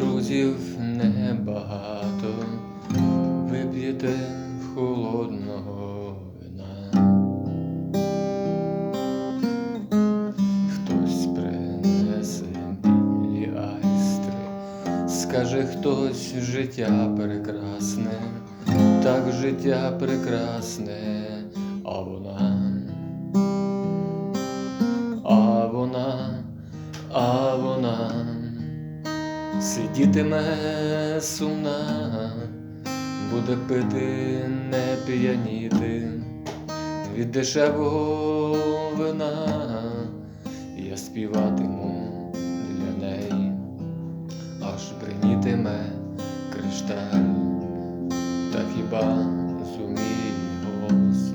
друзів небагато, вип'єте холодного вина, хтось принесе білі айстри, скаже хтось життя прекрасне, так життя прекрасне, а вона. А вона, а вона сидітиме сумна, буде пити, не п'яніти. Від дешевого вина, я співатиму для неї, аж бринітиме кришталь, та хіба зуміє голос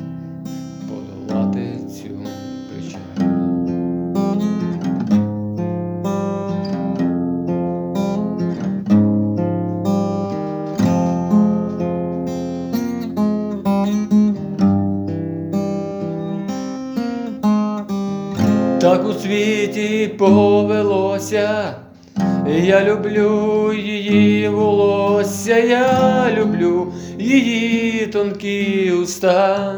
подолати цю у світі повелося, я люблю її волосся, я люблю її тонкі уста.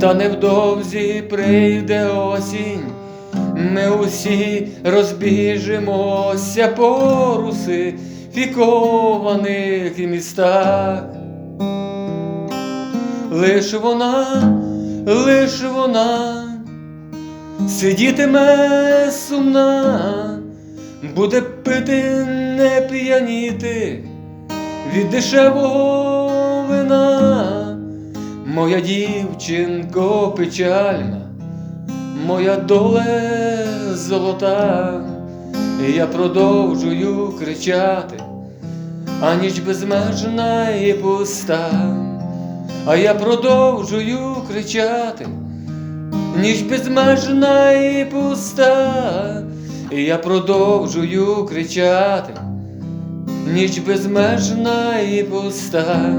Та невдовзі прийде осінь, ми усі розбіжимося по руси фікованих містах. Лиш вона, лиш вона сидітиме сумна, буде пити, не п'яніти від дешевого вина. Моя дівчинко печальна, моя доле золота, я продовжую кричати, а ніч безмежна і пуста. А я продовжую кричати, ніч безмежна і пуста, і я продовжую кричати, ніч безмежна і пуста.